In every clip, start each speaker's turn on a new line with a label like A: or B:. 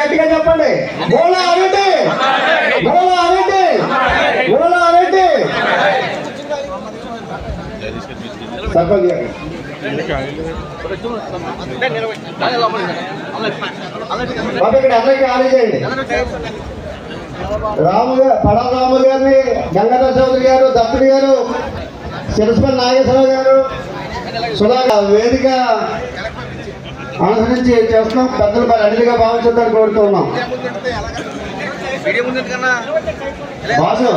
A: గట్టిగా చెప్పండి. బోలా అరెడ్డి బోలా అరెడ్డి బోలా అరెడ్డి సర్పంచ్ గారు. ఇక్కడ అందరికీ చేయండి. రాము పడరాము పడవ రాము గారిని గంగాధర చౌదరి గారు దత్తుడి గారు శిరస్పల్లి నాగేశ్వరరావు గారు సుధా వేదిక అనుసరించి చేస్తున్నాం? పెద్దలు మరి అన్నిటిగా భావించుతారు కోరుతున్నాం. బాసు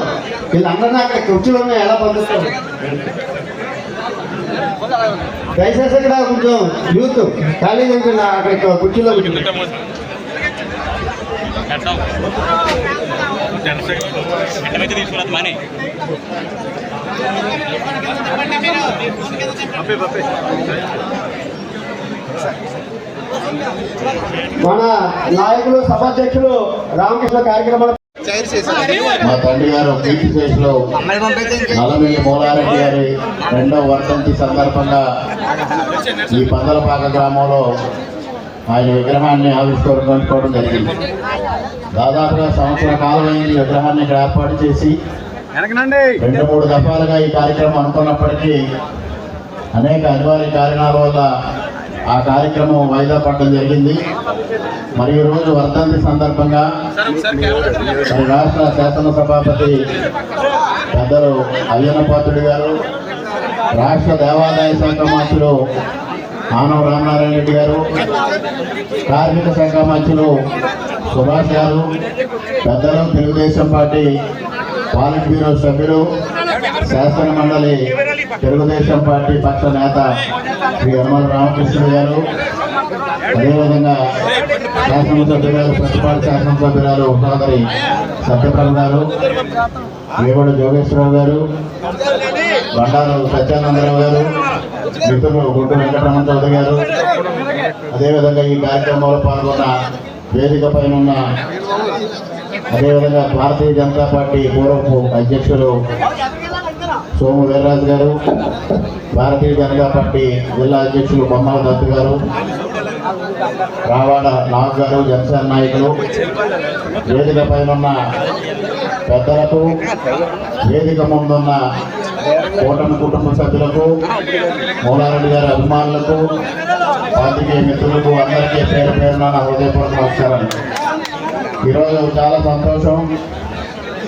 A: వీళ్ళందరినీ అక్కడ కుర్చీలో ఉన్నాయి, ఎలా పంపిస్తారు దయచేసి ఇక్కడ కొంచెం యూత్ ఖాళీ కొంచెం అక్కడ కుర్చీలో కూర్చోండి.
B: మన
A: నాయకులు సభాధ్యక్షులు రామకృష్ణ కార్యక్రమాలు
C: మా తండ్రి గారు కీర్తి లో
D: అమ్మాయి
C: నలమిల్లి మూలారెడ్డి గారి రెండవ వర్ధంతి సందర్భంగా ఈ పందలపాక గ్రామంలో ఆయన విగ్రహాన్ని ఆవిష్కరించుకోవడం జరిగింది. దాదాపుగా సంవత్సర కాలం అయింది విగ్రహాన్ని ఇక్కడ ఏర్పాటు చేసి రెండు మూడు దఫాలుగా ఈ కార్యక్రమం అనుకున్నప్పటికీ అనేక అనివార్య కారణాల వల్ల ఆ కార్యక్రమం వాయిదా పడడం జరిగింది. మరి ఈరోజు రోజు వర్ధంతి సందర్భంగా మరి రాష్ట్ర శాసనసభాపతి పెద్దలు అయ్యన్నపాత్రుడు గారు రాష్ట్ర దేవాదాయ శాఖ మంత్రులు ఆనవ రామనారాయణ రెడ్డి గారు కార్మిక శాఖ మంత్రులు సుభాష్ గారు పెద్దలు తెలుగుదేశం పార్టీ పాలిట్ బ్యూరో సభ్యులు శాసన మండలి తెలుగుదేశం పార్టీ పక్ష నేత శ్రీ యనమల రామకృష్ణ గారు అదేవిధంగా శాసనసభ్యురాలు ప్రతిపాటు శాసనసభ్యురాలు సోదరి సత్యప్రభ గారు వేగోడ జోగేశ్వరరావు గారు బండారు సత్యానందరావు గారు మిత్రులు గుంటూరు వెంకటరమణ చౌదరి గారు అదేవిధంగా ఈ కార్యక్రమంలో పాల్గొన్న వేదిక పైన ఉన్న అదేవిధంగా భారతీయ జనతా పార్టీ పూర్వపు అధ్యక్షులు సోము వీర్రాజు గారు భారతీయ జనతా పార్టీ జిల్లా అధ్యక్షులు బొమ్మల దత్తు గారు రావాడ నాగ్ గారు జనసేన నాయకులు వేదిక పైన ఉన్న పెద్దలకు వేదిక ముందున్న కూటమి కుటుంబ సభ్యులకు మూలారెడ్డి గారి అభిమానులకు పాత్రికేయ మిత్రులకు అందరికీ పేరు పేరున నా హృదయపూర్వక నమస్కారం ఈరోజు చాలా సంతోషం.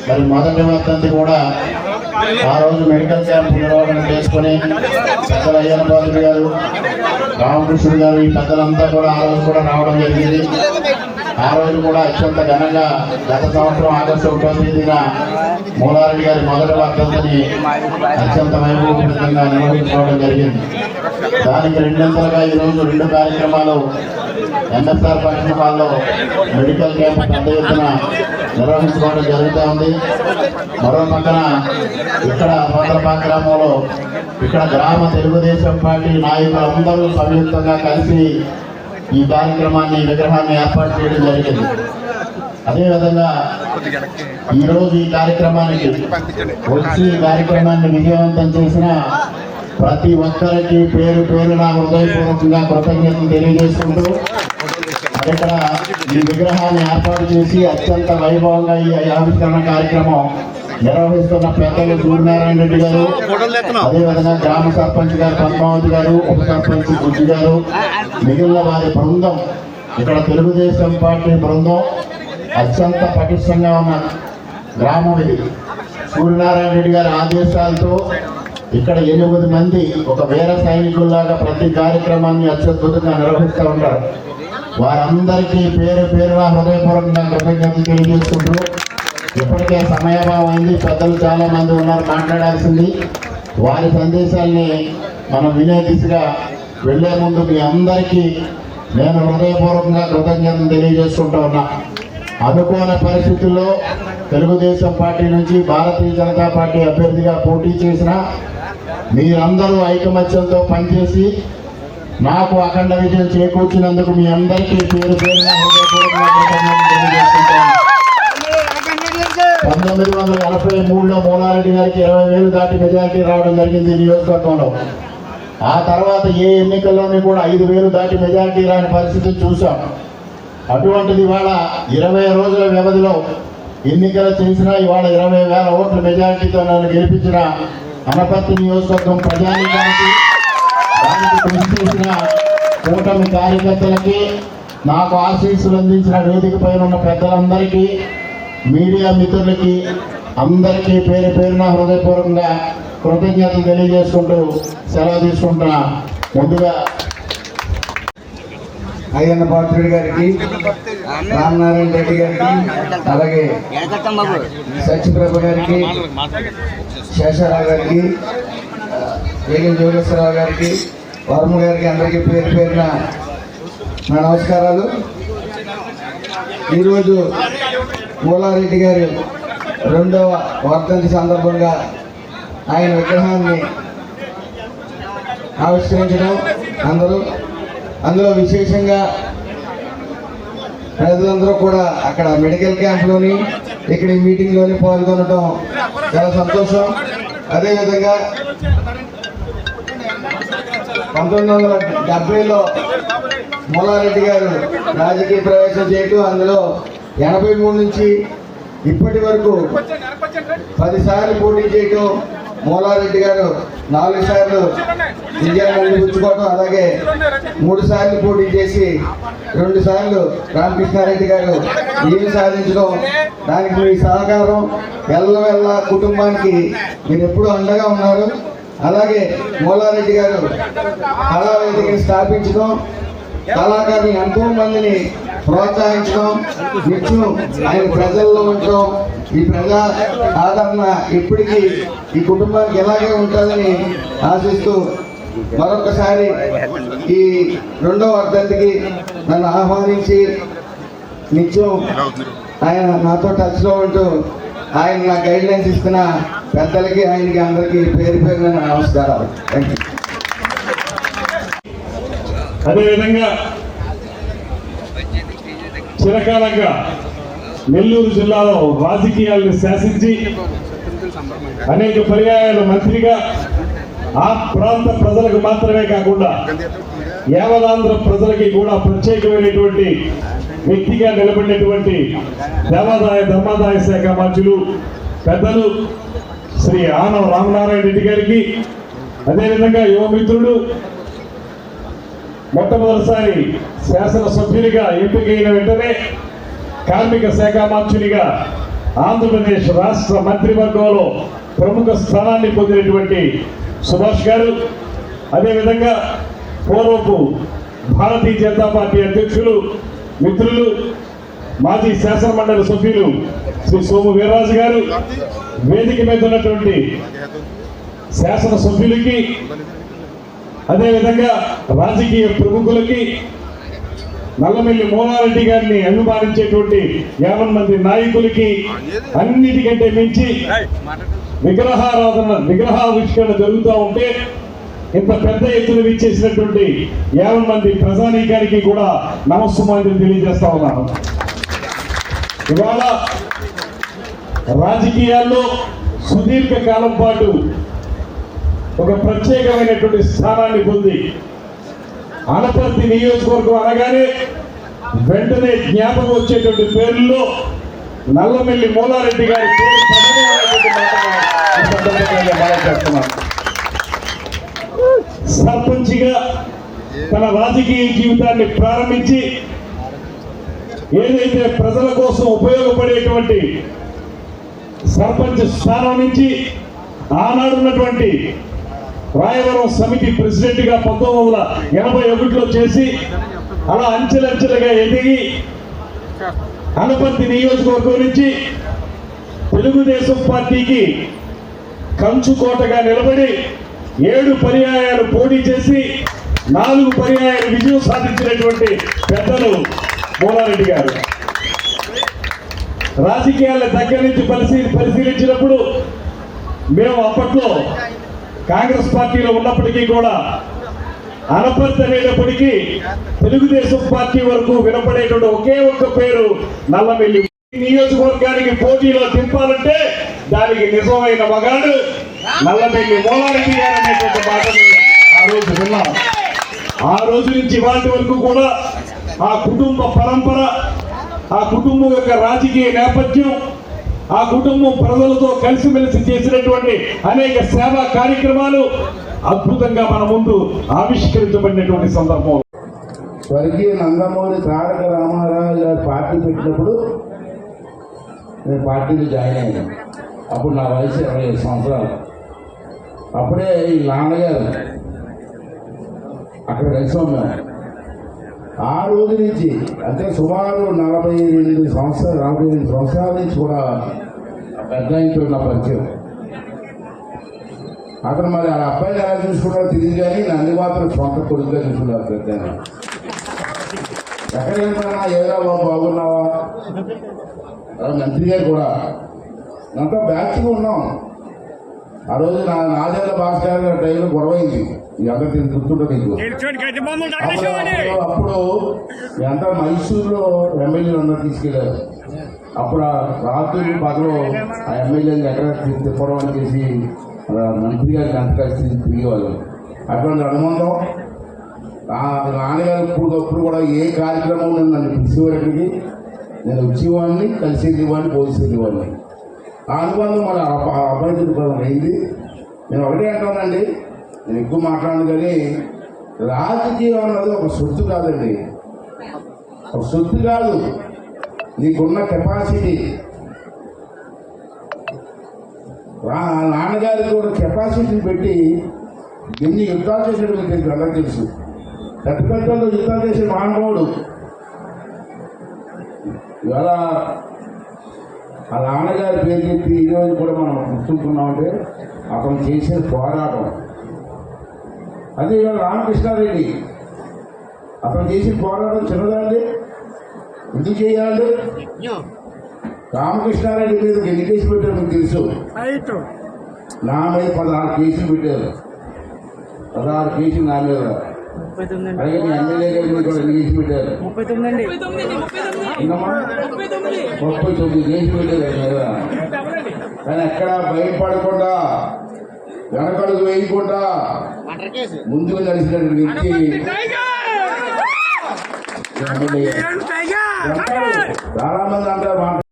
C: మరి మొదటి వర్తంతి కూడా ఆ రోజు మెడికల్ క్యాంప్ నిర్వహణ చేసుకుని పెద్దల అయ్యన్న గారు రామకృష్ణుడు గారు ఈ పెద్దలంతా కూడా ఆ రోజు కూడా రావడం జరిగింది. ఆ రోజు కూడా అత్యంత ఘనంగా గత సంవత్సరం ఆగస్టు ఒకటో తేదీన మూలారెడ్డి గారి మొదటి వర్ధంతిని అత్యంత వైభవపేతంగా నిర్వహించుకోవడం జరిగింది. దానికి రెండంతలుగా ఈరోజు రెండు కార్యక్రమాలు ఎన్ఎస్ఆర్ ఫంక్షన్ హాల్లో మెడికల్ క్యాంప్ పెద్ద ఎత్తున నిర్వహించుకోవడం జరుగుతూ ఉంది. మరో పక్కన ఇక్కడ భద్రపాక గ్రామంలో ఇక్కడ గ్రామ తెలుగుదేశం పార్టీ నాయకులు అందరూ సంయుక్తంగా కలిసి ఈ కార్యక్రమాన్ని విగ్రహాన్ని ఏర్పాటు చేయడం జరిగింది. అదేవిధంగా ఈరోజు ఈ కార్యక్రమానికి వచ్చి ఈ కార్యక్రమాన్ని విజయవంతం చేసిన ప్రతి ఒక్కరికి పేరు పేరున హృదయపూర్వకంగా కృతజ్ఞతలు తెలియజేసుకుంటూ ఇక్కడ ఈ విగ్రహాన్ని ఏర్పాటు చేసి అత్యంత వైభవంగా ఈ ఆవిష్కరణ కార్యక్రమం నిర్వహిస్తున్న పెద్దలు సూర్యనారాయణ రెడ్డి గారు అదేవిధంగా గ్రామ సర్పంచ్ గారు పద్మావతి గారు ఉప సర్పంచ్ బుజ్జి గారు మిగిలిన వారి బృందం ఇక్కడ తెలుగుదేశం పార్టీ బృందం అత్యంత పటిష్టంగా ఉన్న గ్రామం ఇది. సూర్యనారాయణ రెడ్డి గారి ఆదేశాలతో ఇక్కడ ఎనిమిది మంది ఒక వీర సైనికుల్లాగా ప్రతి కార్యక్రమాన్ని అత్యద్భుతంగా నిర్వహిస్తూ ఉంటారు. వారందరికీ పేరు పేరున హృదయపూర్వకంగా కృతజ్ఞత తెలియజేసుకుంటూ ఇప్పటికే సమయభావం అయింది. పెద్దలు చాలా మంది ఉన్నారు మాట్లాడాల్సింది. వారి సందేశాల్ని మనం వినే దిశగా వెళ్ళే ముందు మీ అందరికీ నేను హృదయపూర్వకంగా కృతజ్ఞతను తెలియజేసుకుంటూ ఉన్నా. అనుకోని పరిస్థితుల్లో తెలుగుదేశం పార్టీ నుంచి భారతీయ జనతా పార్టీ అభ్యర్థిగా పోటీ చేసిన మీరందరూ ఐకమత్యంతో పనిచేసి నాకు అఖండ విజయం చేకూర్చినందుకు మీ అందరికీ పేరు పేరున పంతొమ్మిది వందల ఎనభై మూడులో మూలారెడ్డి గారికి ఇరవై వేలు దాటి మెజారిటీ రావడం జరిగింది నియోజకవర్గంలో. ఆ తర్వాత ఏ ఎన్నికల్లోని కూడా ఐదు వేలు దాటి మెజారిటీ రాని పరిస్థితి చూసాం అటువంటిది ఇవాళ ఇరవై రోజుల వ్యవధిలో ఎన్నికలు చేసినా ఇవాళ ఇరవై వేల ఓట్ల మెజారిటీతో నన్ను గెలిపించిన అనపర్తి నియోజకవర్గం ప్రజానికానికి దానికి కృషి చేసిన కూటమి కార్యకర్తలకి నాకు ఆశీస్సులు అందించిన వేదిక పైన ఉన్న పెద్దలందరికీ మీడియా మిత్రులకి అందరికీ పేరు పేరున హృదయపూర్వకంగా కృతజ్ఞతలు తెలియజేసుకుంటూ సెలవు తీసుకుంటున్నా. ముందుగా
A: అయ్యన్న పాత్రుడి గారికి రామనారాయణ రెడ్డి గారికి అలాగే సత్యప్రభు గారికి శేషారావు గారికి వేగం జోగేశ్వరరావు గారికి వర్మ గారికి అందరికీ పేరు పేరున నా నమస్కారాలు. ఈరోజు మూలారెడ్డి గారు రెండవ వర్ధంతి సందర్భంగా ఆయన విగ్రహాన్ని ఆవిష్కరించడం అందరూ. అందులో విశేషంగా ప్రజలందరూ కూడా అక్కడ మెడికల్ క్యాంప్లోని ఇక్కడ ఈ మీటింగ్లోని పాల్గొనడం చాలా సంతోషం. అదేవిధంగా పంతొమ్మిది వందల డెబ్బైలో మూలారెడ్డి గారు రాజకీయ ప్రవేశం చేయటం అందులో ఎనభై మూడు నుంచి ఇప్పటి వరకు పదిసార్లు పోటీ చేయటం మూలారెడ్డి గారు నాలుగు సార్లు విజయాన్ని అందిపుచ్చుకోవటం అలాగే మూడు సార్లు పోటీ చేసి రెండు సార్లు రామకృష్ణారెడ్డి గారు ఏమి సాధించడం దానికి మీ సహకారం ఎల్లవెల్ల కుటుంబానికి మీరు ఎప్పుడూ అండగా ఉన్నారు. అలాగే మూలారెడ్డి గారు కళావేదికని స్థాపించడం కళాకారులు ఎంతో మందిని ప్రోత్సహించడం నిత్యం ఆయన ప్రజల్లో ఉండటం ఈ ప్రజా ఆదరణ ఇప్పటికీ ఈ కుటుంబానికి ఎలాగే ఉంటుందని ఆశిస్తూ మరొకసారి ఈ రెండవ వర్ధంతికి నన్ను ఆహ్వానించి నిత్యం ఆయన నాతో టచ్లో ఉంటూ ఆయన నా గైడ్ లైన్స్ ఇస్తున్న పెద్దలకి ఆయనకి అందరికీ పేరు పేరు నమస్కారాలు. థ్యాంక్ యూ
E: అదేవిధంగా చిరకాలంగా నెల్లూరు జిల్లాలో రాజకీయాలను శాసించి అనేక పర్యాయాలు మంత్రిగా ఆ ప్రాంత ప్రజలకు మాత్రమే కాకుండా యావదాంధ్ర ప్రజలకి కూడా ప్రత్యేకమైనటువంటి వ్యక్తిగా నిలబడినటువంటి దేవాదాయ ధర్మాదాయ శాఖ మంత్రులు పెద్దలు శ్రీ ఆనవ రామనారాయణ రెడ్డి గారికి అదేవిధంగా యువమిత్రుడు మొట్టమొదటిసారి శాసనసభ్యునిగా ఎంపికైన వెంటనే కార్మిక శాఖ మంత్రునిగా ఆంధ్రప్రదేశ్ రాష్ట్ర మంత్రివర్గంలో ప్రముఖ స్థానాన్ని పొందినటువంటి సుభాష్ గారు. అదేవిధంగా పూర్వపు భారతీయ జనతా పార్టీ అధ్యక్షులు మిత్రులు మాజీ శాసనమండలి సభ్యులు శ్రీ సోము వీర్రాజు గారు. వేదిక మీద ఉన్నటువంటి శాసన సభ్యులకి అదేవిధంగా రాజకీయ ప్రముఖులకి నల్లమెల్లి మోనారెడ్డి గారిని అభిమానించేటువంటి యాభై మంది నాయకులకి అన్నిటికంటే మించి విగ్రహారాధన విగ్రహావిష్కరణ జరుగుతూ ఉంటే ఇంత పెద్ద ఎత్తున విచ్చేసినటువంటి యాభై మంది ప్రజానీకానికి కూడా నమస్సుమాంజలి తెలియజేస్తా ఉన్నాను. ఇవాళ రాజకీయాల్లో సుదీర్ఘ కాలం పాటు ఒక ప్రత్యేకమైనటువంటి స్థానాన్ని పొంది అనపర్తి నియోజకవర్గం అనగానే వెంటనే జ్ఞాపకం వచ్చేటువంటి పేర్లలో నల్లమెల్లి మూలారెడ్డి గారి పేరు సర్పంచిగా తన రాజకీయ జీవితాన్ని ప్రారంభించి ఏదైతే ప్రజల కోసం ఉపయోగపడేటువంటి సర్పంచ్ స్థానం నుంచి ఆనాడున్నటువంటి రాయవరం సమితి ప్రెసిడెంట్గా పంతొమ్మిది వందల ఎనభై ఒకటిలో చేసి అలా అంచెలంచెలుగా ఎదిగి అనపర్తి నియోజకవర్గం నుంచి తెలుగుదేశం పార్టీకి కంచుకోటగా నిలబడి ఏడు పర్యాయాలు పోటీ చేసి నాలుగు పర్యాయాలు విజయం సాధించినటువంటి పెద్దలు మోనారెడ్డి గారు. రాజకీయాల దగ్గర నుంచి పరిశీలి పరిశీలించినప్పుడు మేము అప్పట్లో కాంగ్రెస్ పార్టీలో ఉన్నప్పటికీ కూడా అనపర్తి అనేటప్పటికీ తెలుగుదేశం పార్టీ వరకు వినపడేటువంటి ఒకే ఒక్క పేరు నల్లమెల్లి. నియోజకవర్గానికి పోటీలో దింపాలంటే దానికి నిజమైన మగాడు నల్లమెల్లి మోలారెడ్డి గారు అనేటువంటి మాటని ఆ రోజు విన్నాం. ఆ రోజు నుంచి ఇవాటి వరకు కూడా ఆ కుటుంబ పరంపర ఆ కుటుంబం యొక్క రాజకీయ నేపథ్యం ఆ కుటుంబం ప్రజలతో కలిసిమెలిసి చేసినటువంటి అనేక సేవా కార్యక్రమాలు అద్భుతంగా మన ముందు ఆవిష్కరించబడినటువంటి సందర్భం.
F: స్వర్గీయ నందమూరి తారక రామారావు గారు పార్టీ పెట్టినప్పుడు నేను పార్టీలో జాయిన్ అయ్యాను. అప్పుడు నా వయసు ఇరవై ఐదు సంవత్సరాలు. అప్పుడే ఈ నాన్నగారు అక్కడ కలిసి ఉన్నాను ఆ రోజు నుంచి అంటే సుమారు నలభై ఎనిమిది సంవత్సరాలు నలభై ఎనిమిది సంవత్సరాల నుంచి కూడా పెద్ద ఆయనతో నా పరిచయం. అతను మరి ఆ అబ్బాయిని ఎలా చూసుకున్నారో తెలియదు కానీ నన్ను మాత్రం సొంత కొడుకుగా చూసుకున్నారు పెద్ద ఎక్కడ వెళ్తానా ఏదో బాగున్నావా? ఆ మంత్రి గారు కూడా అంతా బ్యాచ్గా ఉన్నాం. ఆ రోజు నా నాదేళ్ళ భాస్కర్ గారి టైంలో గొడవైంది అప్పుడు ఎంత మైసూరులో ఎమ్మెల్యేలు అందరూ తీసుకెళ్ళారు. అప్పుడు ఆ రాత్రి పగలు ఆ ఎమ్మెల్యేని ఎక్కడ తిప్పడం అని చేసి ఆ మంత్రి గారికి అంత కలిసి తిరిగేవాళ్ళు. అటువంటి అనుబంధం. ఆ నాన్నగారు ఇప్పుడు అప్పుడు కూడా ఏ కార్యక్రమం నేను నన్ను పిలిచేవాడికి నేను వచ్చేవాడిని కలిసి వెళ్ళేవాడిని పోలీసు వెళ్ళేవాడిని ఆ అనుబంధం మన అబ్బాయి అయింది. నేను ఒకటే అంటానండి. నేను ఎక్కువ మాట్లాడను కానీ రాజకీయం అన్నది ఒక సొత్తు కాదండి. ఒక సొత్తు కాదు. నీకున్న కెపాసిటీ రా- నాన్నగారికి కూడా కెపాసిటీని పెట్టి ఎన్ని యుద్ధాలు చేసాడు మీకు తెలుసు అందరికీ తెలుసు. కట్టుకట్టలో యుద్ధాలు చేసే మానవుడు. ఇవాళ ఆ నాన్నగారి పేరు చెప్పి ఈరోజు కూడా మనం గుర్తుంటున్నామంటే అతను చేసిన పోరాటం. అదే ఇవాళ రామకృష్ణారెడ్డి. అతను చేసిన పోరాటం చిన్నదండి. ఎందుకు చేయాలి? రామకృష్ణారెడ్డి మీద ఎన్ని కేసులు పెట్టారు మీకు తెలుసు. నా మీద పదహారు కేసులు పెట్టారు. పదహారు కేసులు నా మీద. అలాగే మీ ఎమ్మెల్యే గారి మీద కూడా ఎన్ని కేసులు పెట్టారు? ముప్పై తొమ్మిది కేసులు పెట్టారు కానీ ఎక్కడ భయపడకుండా వెనకడుగు వేయకుండా ముందుకు నడిచినటువంటి వ్యక్తి. చాలా మంది అంటారు